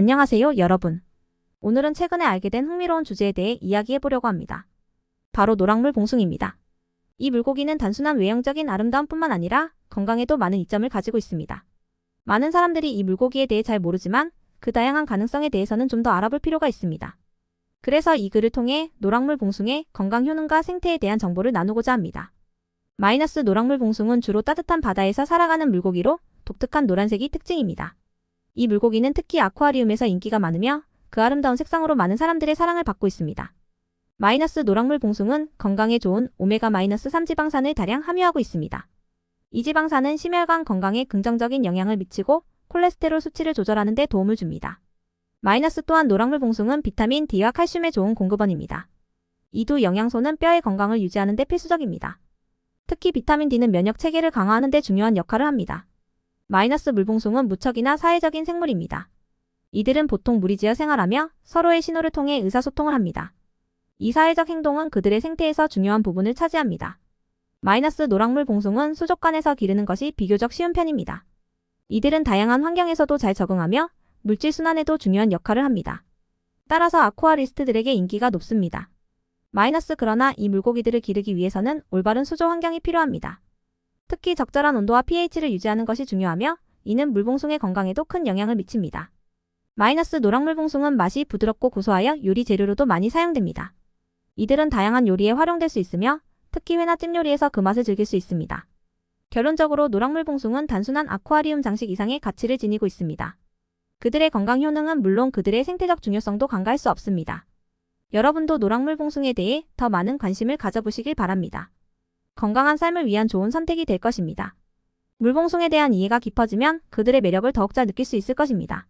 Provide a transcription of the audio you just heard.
안녕하세요, 여러분. 오늘은 최근에 알게 된 흥미로운 주제에 대해 이야기해 보려고 합니다. 바로 노랑물 봉숭입니다. 이 물고기는 단순한 외형적인 아름다움뿐만 아니라 건강에도 많은 이점을 가지고 있습니다. 많은 사람들이 이 물고기에 대해 잘 모르지만 그 다양한 가능성에 대해서는 좀 더 알아볼 필요가 있습니다. 그래서 이 글을 통해 노랑물 봉숭의 건강 효능과 생태에 대한 정보를 나누고자 합니다. 마이너스 노랑물 봉숭은 주로 따뜻한 바다에서 살아가는 물고기로 독특한 노란색이 특징입니다. 이 물고기는 특히 아쿠아리움에서 인기가 많으며 그 아름다운 색상으로 많은 사람들의 사랑을 받고 있습니다. 마이너스 노랑물 봉숭은 건강에 좋은 오메가-3 지방산을 다량 함유하고 있습니다. 이 지방산은 심혈관 건강에 긍정적인 영향을 미치고 콜레스테롤 수치를 조절하는 데 도움을 줍니다. 마이너스 또한 노랑물 봉숭은 비타민 D와 칼슘의 좋은 공급원입니다. 이두 영양소는 뼈의 건강을 유지하는 데 필수적입니다. 특히 비타민 D는 면역 체계를 강화하는 데 중요한 역할을 합니다. 마이너스 물봉숭은 무척이나 사회적인 생물입니다. 이들은 보통 무리지어 생활하며 서로의 신호를 통해 의사소통을 합니다. 이 사회적 행동은 그들의 생태에서 중요한 부분을 차지합니다. 마이너스 노랑물 봉숭은 수족관에서 기르는 것이 비교적 쉬운 편입니다. 이들은 다양한 환경에서도 잘 적응하며 물질 순환에도 중요한 역할을 합니다. 따라서 아쿠아리스트들에게 인기가 높습니다. 마이너스 그러나 이 물고기들을 기르기 위해서는 올바른 수조 환경이 필요합니다. 특히 적절한 온도와 pH를 유지하는 것이 중요하며 이는 물봉숭의 건강에도 큰 영향을 미칩니다. 마이너스 노랑 물 봉숭은 맛이 부드럽고 고소하여 요리 재료로도 많이 사용됩니다. 이들은 다양한 요리에 활용될 수 있으며 특히 회나 찜 요리에서 그 맛을 즐길 수 있습니다. 결론적으로 노랑물 봉숭은 단순한 아쿠아리움 장식 이상의 가치를 지니고 있습니다. 그들의 건강 효능은 물론 그들의 생태적 중요성도 간과할 수 없습니다. 여러분도 노랑물 봉숭에 대해 더 많은 관심을 가져보시길 바랍니다. 건강한 삶을 위한 좋은 선택이 될 것입니다. 물봉숭에 대한 이해가 깊어지면 그들의 매력을 더욱 잘 느낄 수 있을 것입니다.